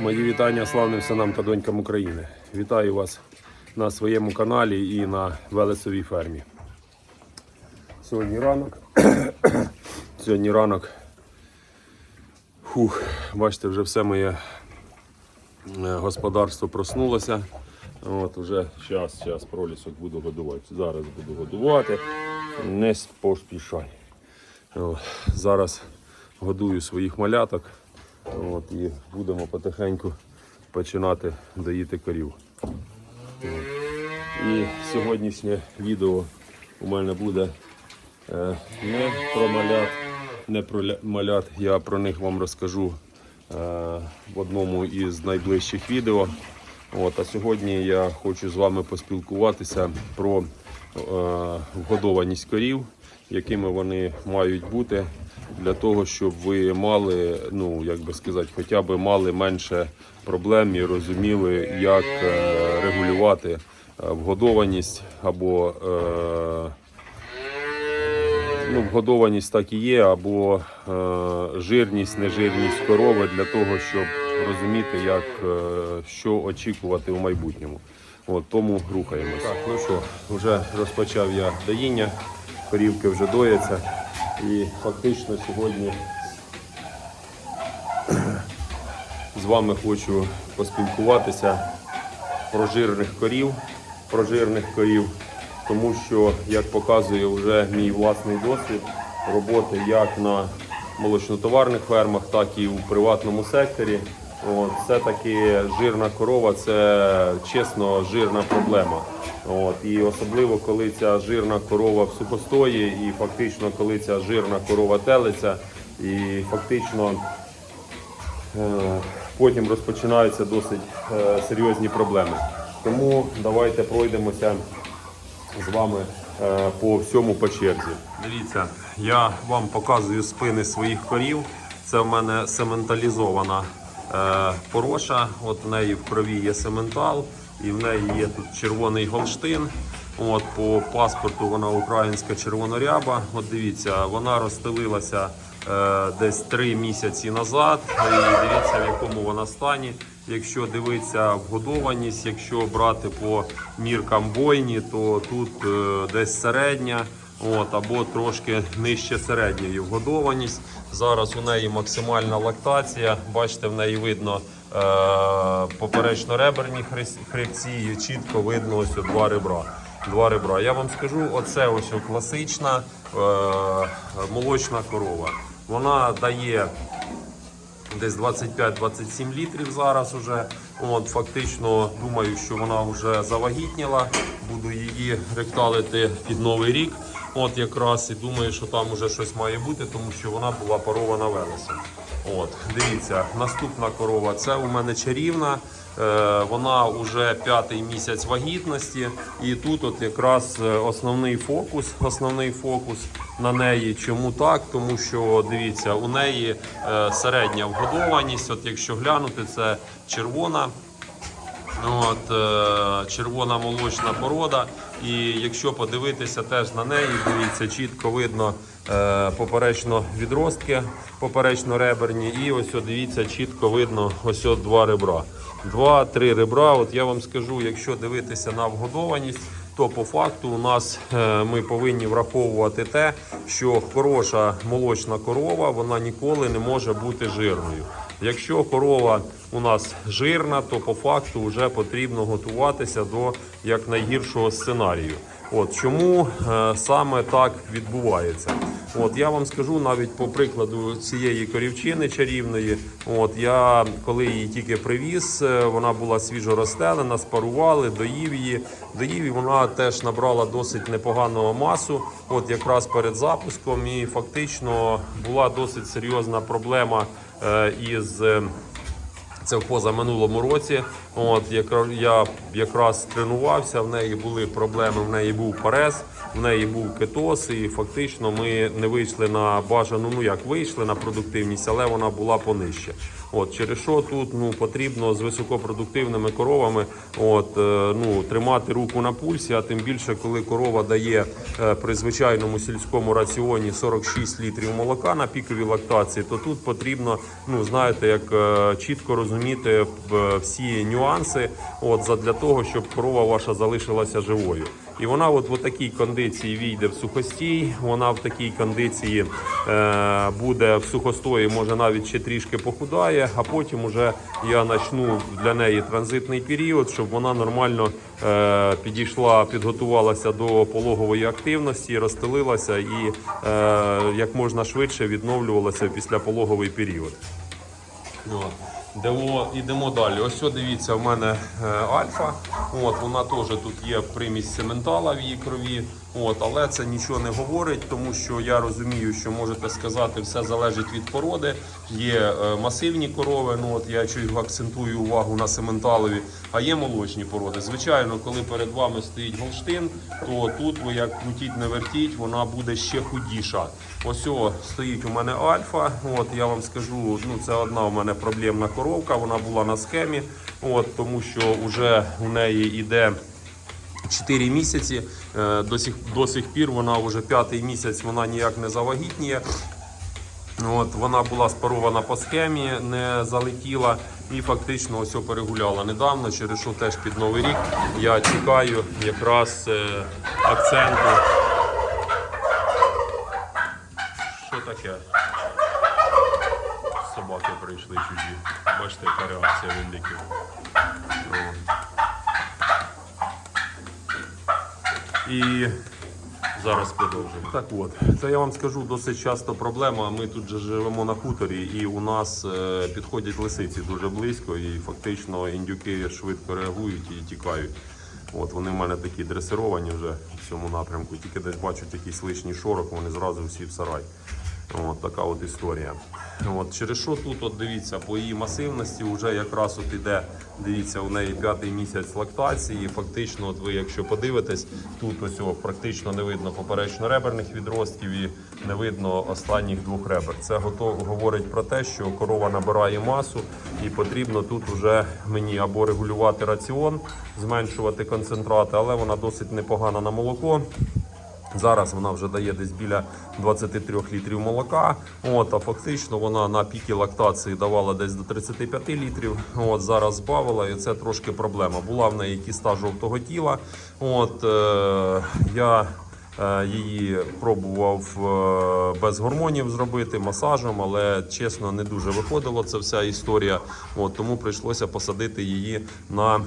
Мої вітання славним синам та донькам України. Вітаю вас на своєму каналі і на Велесовій фермі. Сьогодні ранок. Сьогодні ранок. Фух, бачите, вже все моє е, господарство проснулося. От уже час, час пролісок буду годувати. Зараз буду годувати. Не поспішай. Зараз годую своїх маляток. От, і будемо потихеньку починати доїти корів. І сьогоднішнє відео у мене буде е, не про малят, не про ля- малят. Я про них вам розкажу е, в одному із найближчих відео. От, а сьогодні я хочу з вами поспілкуватися про е, вгодованість корів, якими вони мають бути для того, щоб ви мали, ну як би сказати, хоча б мали менше проблем і розуміли, як е, регулювати е, вгодованість або е, ну, вгодованість так і є, або жирність, нежирність корови для того, щоб розуміти, як, що очікувати в майбутньому. От, тому рухаємось. Так, ну що, вже розпочав я доїння, корівки вже дояться. І фактично сьогодні з вами хочу поспілкуватися про жирних корів, про жирних корів, тому що, як показує вже мій власний досвід роботи як на молочнотоварних фермах, так і у приватному секторі. От, все-таки жирна корова це чесно жирна проблема. От, і особливо коли ця жирна корова в сухостої, і фактично коли ця жирна корова телиться, і фактично Е, Потім розпочинаються досить е, серйозні проблеми. Тому давайте пройдемося з вами е, по всьому по черзі. Дивіться, я вам показую спини своїх корів. Це в мене сементалізована пороша. От в неї в крові є сементал, і в неї є тут червоний голштин. От по паспорту вона українська червоноряба. От дивіться, вона розстелилася е, десь три місяці назад. І дивіться, в якому вона стані. Якщо дивитися вгодованість, якщо брати по міркам бойні, то тут е, десь середня. От, або трошки нижче середньої вгодованість. Зараз у неї максимальна лактація. Бачите, в неї видно е, поперечно-реберні хребці чітко видно ось два ребра. Два ребра. Я вам скажу, оце ось класична е, молочна корова. Вона дає десь 25-27 літрів зараз уже. От, фактично думаю, що вона вже завагітніла. Буду її ректалити під новий рік. От якраз і думаю, що там уже щось має бути, тому що вона була парована велесом. От, дивіться, наступна корова це у мене чарівна. Е, вона вже п'ятий місяць вагітності, і тут от якраз е, основний фокус, основний фокус на неї. Чому так? Тому що дивіться, у неї е, середня вгодованість. От якщо глянути, це червона. От, е, червона молочна порода. І якщо подивитися теж на неї, дивіться, чітко видно е, поперечно відростки, поперечно реберні, і ось от, дивіться, чітко видно ось от два ребра. Два-три ребра. От я вам скажу, якщо дивитися на вгодованість, то по факту у нас е, ми повинні враховувати те, що хороша молочна корова вона ніколи не може бути жирною. Якщо корова у нас жирна, то по факту вже потрібно готуватися до як найгіршого сценарію. От чому е, саме так відбувається? От я вам скажу навіть по прикладу цієї корівчини чарівної. От я коли її тільки привіз, е, вона була свіжо розстелена, спарували, доїв її. Доїв і вона теж набрала досить непогану масу. От якраз перед запуском, і фактично була досить серйозна проблема е, із. Це в позаминулому році. От я якраз тренувався, в неї були проблеми, в неї був парез, в неї був кетоз, і фактично ми не вийшли на бажану, ну як вийшли на продуктивність, але вона була понижче. От через що тут ну потрібно з високопродуктивними коровами, от е, ну тримати руку на пульсі, а тим більше, коли корова дає е, при звичайному сільському раціоні 46 літрів молока на піковій лактації, то тут потрібно, ну знаєте, як е, чітко розуміти всі нюанси, от задля того, щоб корова ваша залишилася живою. І вона от в такій кондиції війде в сухостій, вона в такій кондиції е, буде в сухостої, може навіть ще трішки похудає, а потім уже я почну для неї транзитний період, щоб вона нормально е, підійшла, підготувалася до пологової активності, розстелилася і е, як можна швидше відновлювалася в післяпологовий період. От. Йдемо, йдемо далі. Ось що дивіться, в мене е, альфа. От, вона теж тут є примість сементала в її крові. От, але це нічого не говорить, тому що я розумію, що можете сказати, все залежить від породи. Є е, масивні корови, ну от я чую, акцентую увагу на сементалові, а є молочні породи. Звичайно, коли перед вами стоїть голштин, то тут ви як крутіть не вертіть, вона буде ще худіша. Ось о, стоїть у мене альфа. От я вам скажу, ну це одна у мене проблемна коровка. Вона була на схемі, от тому що вже у неї йде. 4 місяці. Е, До сих, до сих пір вона вже п'ятий місяць вона ніяк не завагітніє. От, вона була спарована по схемі, не залетіла і фактично ось перегуляла недавно, через що теж під Новий рік я чекаю якраз е, акценту. Що таке? Собаки прийшли чужі. Бачите, яка реакція віндиків. І зараз продовжимо. Так от, це я вам скажу досить часто проблема. Ми тут же живемо на хуторі, і у нас е, підходять лисиці дуже близько, і фактично індюки швидко реагують і тікають. От вони в мене такі дресировані вже в цьому напрямку. Тільки десь бачать якийсь лишній шорох, вони зразу всі в сарай. От така от історія. От через що тут, от дивіться, по її масивності вже якраз от іде, дивіться, у неї п'ятий місяць лактації. Фактично, от ви, якщо подивитесь, тут ось о, практично не видно поперечно-реберних відростків і не видно останніх двох ребер. Це готов, говорить про те, що корова набирає масу і потрібно тут вже мені або регулювати раціон, зменшувати концентрати, але вона досить непогана на молоко. Зараз вона вже дає десь біля 23 літрів молока. От, а фактично вона на пікі лактації давала десь до 35 літрів. От, зараз збавила, і це трошки проблема. Була в неї кіста жовтого тіла. От, е, я е, її пробував е, без гормонів зробити масажем, але чесно не дуже виходило це вся історія. От, тому прийшлося посадити її на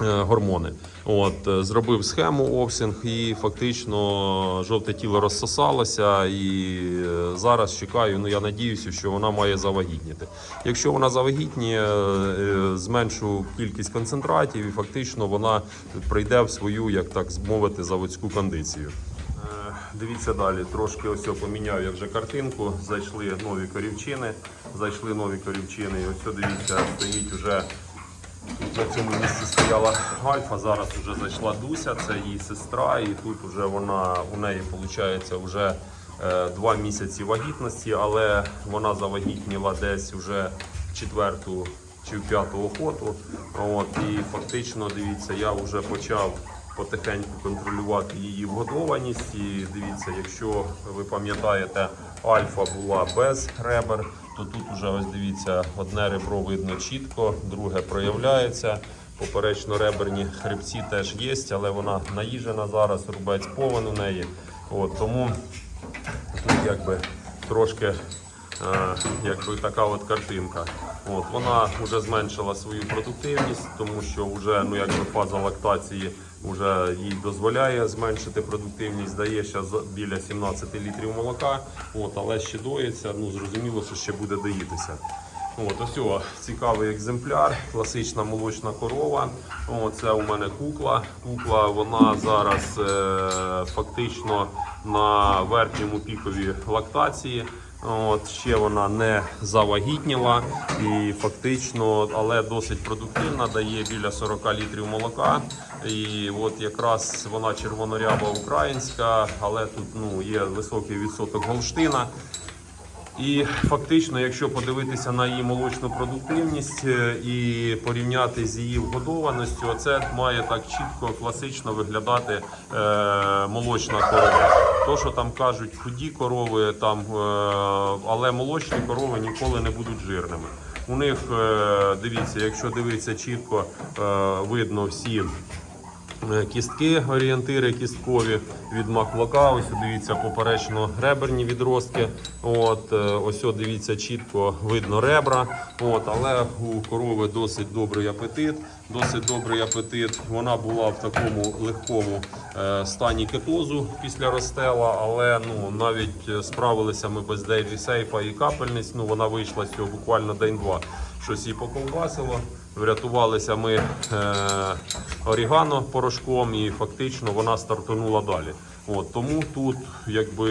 гормони. От, е, зробив схему обсінг і фактично жовте тіло розсосалося. І е, зараз чекаю. Ну я надіюся, що вона має завагітніти. Якщо вона завагітніє, е, зменшу кількість концентратів, і фактично вона прийде в свою, як так мовити, заводську кондицію. Е, Дивіться далі, трошки ось поміняв я вже картинку. Зайшли нові корівчини, зайшли нові корівчини. І ось дивіться, стоїть Тут на цьому місці стояла Альфа, зараз вже зайшла Дуся, це її сестра, і тут вже вона у неї виходить вже е, два місяці вагітності, але вона завагітніла десь вже четверту чи в п'яту охоту. От, і фактично, дивіться, я вже почав потихеньку контролювати її вгодованість. І дивіться, якщо ви пам'ятаєте, альфа була без ребер, то тут вже ось дивіться, одне ребро видно чітко, друге проявляється. Поперечно-реберні хребці теж є, але вона наїжена зараз, рубець повен у неї. От, тому тут якби трошки е, якби така от картинка. От, вона вже зменшила свою продуктивність, тому що вже ну, якби фаза лактації вже їй дозволяє зменшити продуктивність, дає ще біля 17 літрів молока, от, але ще доїться, ну зрозуміло, що ще буде доїтися. От, ось о, цікавий екземпляр, класична молочна корова. Це у мене кукла. Кукла вона зараз е, фактично на верхньому пікові лактації. От, ще вона не завагітніла і фактично, але досить продуктивна, дає біля 40 літрів молока. І от якраз вона червоноряба українська, але тут ну, є високий відсоток голштина. І фактично, якщо подивитися на її молочну продуктивність е, і порівняти з її вгодованістю, це має так чітко, класично виглядати е, молочна корова. То, що там кажуть, худі корови, там, е, але молочні корови ніколи не будуть жирними. У них, е, дивіться, якщо дивитися чітко, е, видно всі кістки, орієнтири кісткові від маклака. Ось дивіться поперечно реберні відростки. От е, ось дивіться чітко видно ребра. От, але у корови досить добрий апетит. Досить добрий апетит. Вона була в такому легкому е, стані кетозу після розстела, але ну навіть е, справилися ми без Дейві Сейфа і капельниць. Ну вона вийшла з цього буквально день-два. Щось їй поковбасило. Врятувалися ми е, орігано порошком, і фактично вона стартанула далі. От тому тут, якби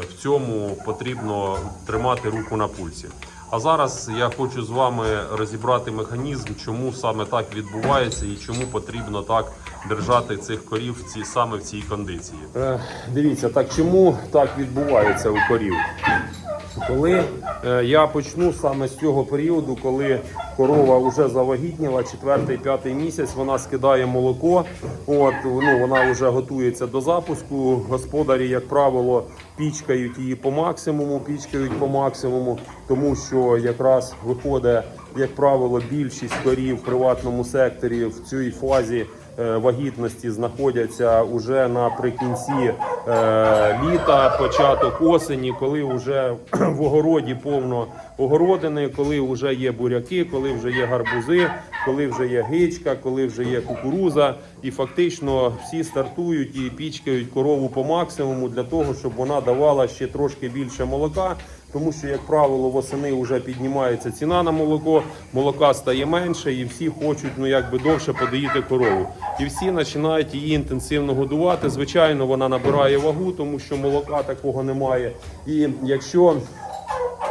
в цьому потрібно тримати руку на пульсі. А зараз я хочу з вами розібрати механізм, чому саме так відбувається і чому потрібно так держати цих корів ці саме в цій кондиції. Е, дивіться, так чому так відбувається у корів? Коли е, я почну саме з цього періоду, коли корова вже завагітніла, четвертий, п'ятий місяць, вона скидає молоко. От ну вона вже готується до запуску. Господарі, як правило, пічкають її по максимуму, пічкають по максимуму, тому що якраз виходить, як правило, більшість корів в приватному секторі в цій фазі. Е, Вагітності знаходяться уже наприкінці е, літа, початок осені, коли вже в огороді повно огородини, коли вже є буряки, коли вже є гарбузи, коли вже є гичка, коли вже є кукуруза, і фактично всі стартують і пічкають корову по максимуму для того, щоб вона давала ще трошки більше молока. Тому що, як правило, восени вже піднімається ціна на молоко, молока стає менше, і всі хочуть ну якби довше подоїти корову. І всі починають її інтенсивно годувати. Звичайно, вона набирає вагу, тому що молока такого немає. І якщо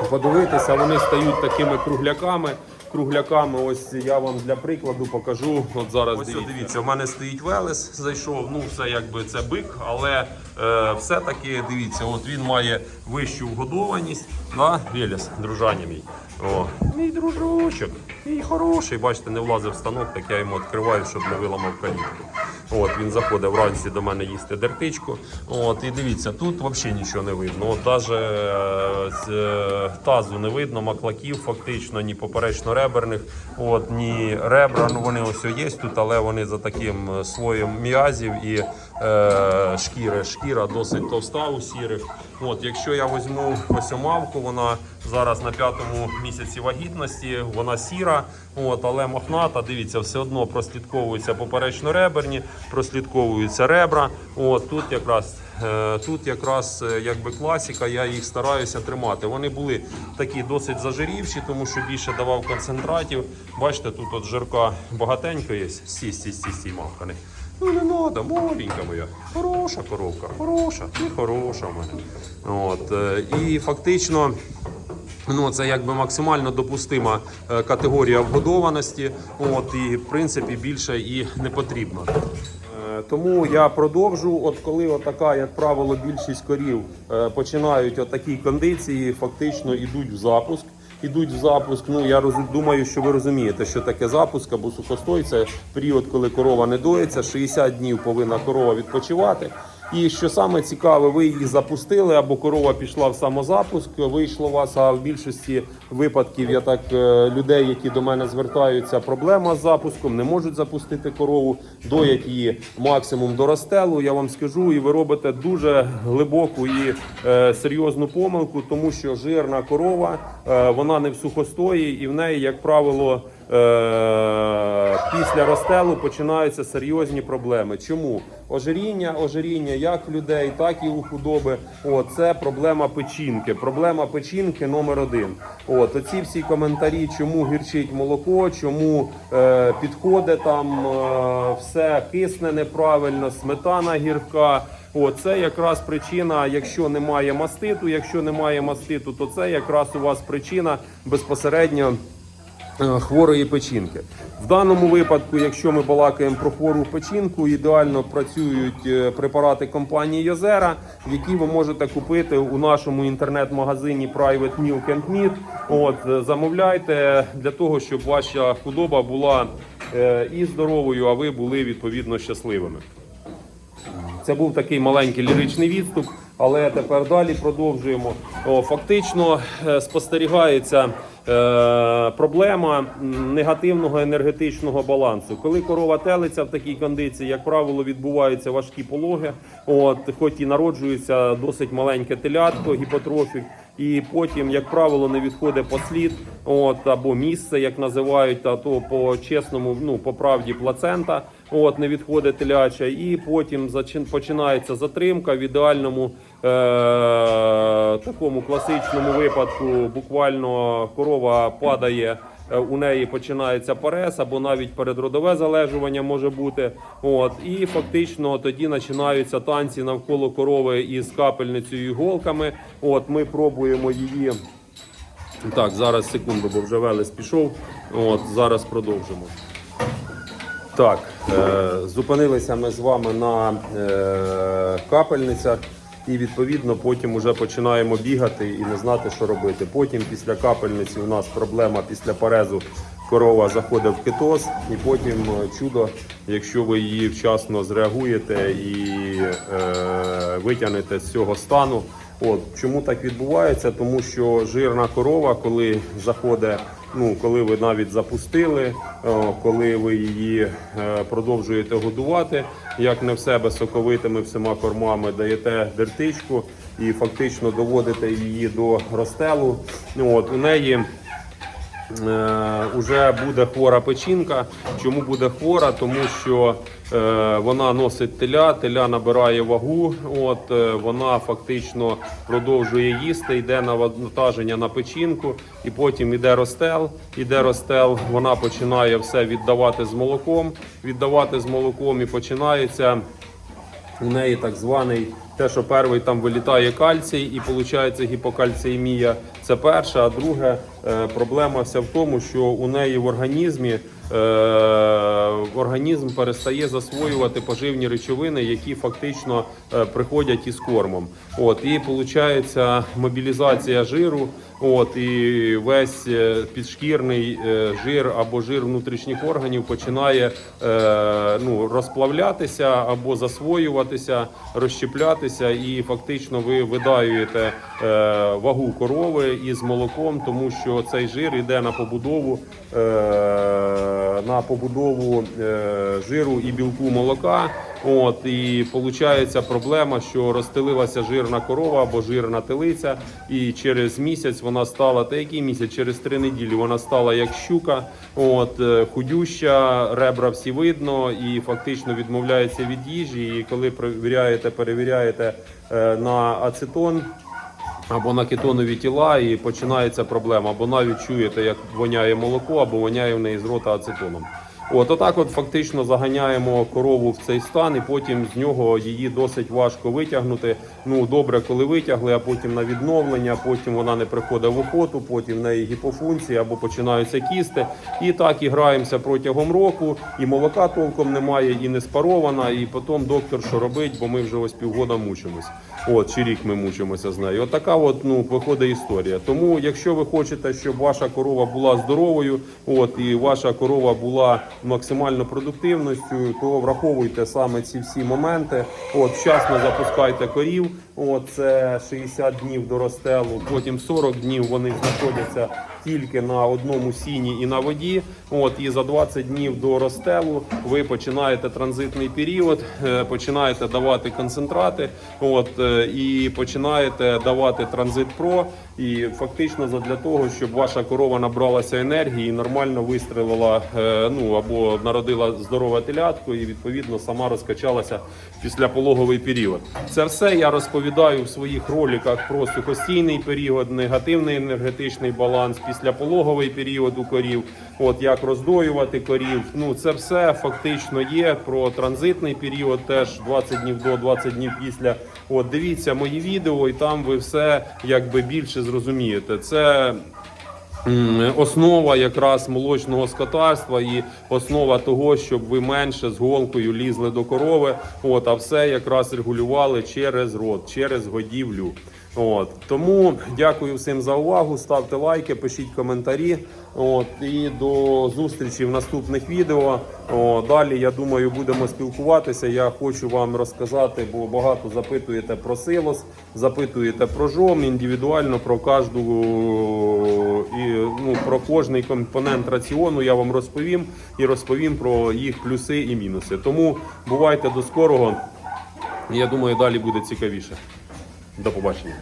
подивитися, вони стають такими кругляками. Кругляками, ось я вам для прикладу покажу. От зараз ось дивіться. дивіться, в мене стоїть Велес, зайшов. Ну, все якби це бик, але е, все-таки дивіться, от він має вищу вгодованість. на Велес, дружання мій. О, мій дружочок, мій хороший. Бачите, не влазив в станок, так я йому відкриваю, щоб не виламав калітку. От він заходить вранці до мене їсти дертичку. От і дивіться, тут взагалі нічого не видно. От навіть з е, тазу не видно, маклаків фактично, ні поперечно-реберних, от ні ребра. Ну вони ось є тут, але вони за таким е, слоєм м'язів і е, шкіри. Шкіра досить товста у сірих. От, якщо я візьму ось мавку, вона зараз на п'ятому місяці вагітності, вона сіра, от, але мохната, дивіться, все одно прослідковуються поперечно-реберні, прослідковуються ребра. От, тут якраз е, тут якраз е, якби класика, я їх стараюся тримати. Вони були такі досить зажирівші, тому що більше давав концентратів. Бачите, тут от жирка багатенько є. Сі, сі, сі, сі, мавкани. Ну не треба, маленька моя. Хороша коровка, хороша, ти хороша в мене. От, і фактично. Ну, це якби максимально допустима е, категорія вгодованості. От і в принципі більше і не потрібно. Е, Тому я продовжу. От коли отака, як правило, більшість корів е, починають отакі кондиції, фактично йдуть в запуск. Ідуть в запуск. Ну я роз... думаю, що ви розумієте, що таке запуск або сухостой. Це період, коли корова не доїться. 60 днів повинна корова відпочивати. І що саме цікаве, ви її запустили, або корова пішла в самозапуск, вийшло у вас. А в більшості випадків я так е, людей, які до мене звертаються, проблема з запуском, не можуть запустити корову, доять її максимум до розстелу. Я вам скажу, і ви робите дуже глибоку і е, серйозну помилку, тому що жирна корова е, вона не в сухостої, і в неї, як правило. Е, після розстелу починаються серйозні проблеми. Чому ожиріння, ожиріння як людей, так і у худоби. О, це проблема печінки. Проблема печінки номер один. От оці всі коментарі, чому гірчить молоко, чому е, підходить там е, все кисне неправильно, сметана гірка. О, це якраз причина, якщо немає маститу. Якщо немає маститу, то це якраз у вас причина безпосередньо хворої печінки. В даному випадку, якщо ми балакаємо про хвору печінку, ідеально працюють е, препарати компанії Йозера, які ви можете купити у нашому інтернет-магазині Private Milk and Meat. От е, замовляйте для того, щоб ваша худоба була е, і здоровою, а ви були відповідно щасливими. Це був такий маленький ліричний відступ, але тепер далі продовжуємо. Фактично е, спостерігається е, проблема негативного енергетичного балансу. Коли корова телиться в такій кондиції, як правило, відбуваються важкі пологи. От, хоч і народжується досить маленьке телятко, гіпотрофік. І потім, як правило, не відходить послід, от або місце, як називають, а то по чесному, ну по правді плацента, от не відходить теляча, і потім зачин- починається затримка в ідеальному е- такому класичному випадку. Буквально корова падає. Е, У неї починається парез або навіть передродове залежування може бути. От і фактично тоді починаються танці навколо корови із капельницею і іголками. От ми пробуємо її. Так, зараз секунду, бо вже велес пішов. От зараз продовжимо. Так, е, зупинилися ми з вами на е, капельницях, і відповідно потім вже починаємо бігати і не знати, що робити. Потім після капельниці у нас проблема після парезу. Корова заходить в кетоз, і потім е, чудо, якщо ви її вчасно зреагуєте і е, витягнете з цього стану. От чому так відбувається? Тому що жирна корова, коли заходить, ну коли ви навіть запустили, коли ви її е, продовжуєте годувати, як не в себе соковитими всіма кормами, даєте дертичку і фактично доводите її до розстелу. От у неї е, уже буде хвора печінка. Чому буде хвора? Тому що е, вона носить теля, теля набирає вагу. От е, вона фактично продовжує їсти, йде навантаження на печінку, і потім іде розстел. Іде розстел, вона починає все віддавати з молоком, віддавати з молоком і починається у неї так званий те, що перший там вилітає кальцій і виходить гіпокальціємія. Це перше. А друге, е, проблема вся в тому, що у неї в організмі е, організм перестає засвоювати поживні речовини, які фактично е, приходять із кормом. От і виходить мобілізація жиру. От і весь е, підшкірний е, жир або жир внутрішніх органів починає е, ну, розплавлятися або засвоюватися, розщеплятися, і фактично ви видаюєте е, вагу корови із молоком, тому що цей жир йде на побудову е, на побудову е, жиру і білку молока. От і виходить проблема, що розстелилася жирна корова або жирна телиця, і через місяць вона стала та який місяць, через три неділі вона стала як щука, от е, худюща, ребра всі видно, і фактично відмовляється від їжі. І коли перевіряєте, перевіряєте е, на ацетон. Або на кетонові тіла і починається проблема, або навіть чуєте, як воняє молоко, або воняє в неї з рота ацетоном. От отак, от фактично заганяємо корову в цей стан, і потім з нього її досить важко витягнути. Ну добре, коли витягли, а потім на відновлення, потім вона не приходить в охоту, потім в неї гіпофункція або починаються кісти. І так і граємося протягом року, і молока толком немає, і не спарована. І потім доктор що робить, бо ми вже ось півгода мучимось. От чи рік ми мучимося з нею. От от ну виходить історія. Тому, якщо ви хочете, щоб ваша корова була здоровою, от і ваша корова була максимально продуктивністю, то враховуйте саме ці всі моменти. От вчасно запускайте корів. От це 60 днів до розстелу, потім 40 днів вони знаходяться тільки на одному сіні і на воді. От і за 20 днів до розстелу ви починаєте транзитний період, е, починаєте давати концентрати. От е, і починаєте давати транзит про. І фактично для того, щоб ваша корова набралася енергії і нормально вистрелила, е, ну або народила здорове телятко, і відповідно сама розкачалася після пологовий період. Це все я розповідаю в своїх роликах про сухостійний період, негативний енергетичний баланс, післяпологовий період у корів. От як роздоювати корів. Ну це все фактично є про транзитний період, теж 20 днів до 20 днів після. От дивіться мої відео, і там ви все якби більше зрозумієте. Це основа якраз молочного скотарства і основа того, щоб ви менше з голкою лізли до корови. От, а все якраз регулювали через рот, через годівлю. От тому дякую всім за увагу. Ставте лайки, пишіть коментарі. От і до зустрічі в наступних відео. О, далі я думаю, будемо спілкуватися. Я хочу вам розказати, бо багато запитуєте про силос, запитуєте про жом, індивідуально про кожну і ну про кожний компонент раціону. Я вам розповім і розповім про їх плюси і мінуси. Тому бувайте до скорого. Я думаю, далі буде цікавіше. До побачення.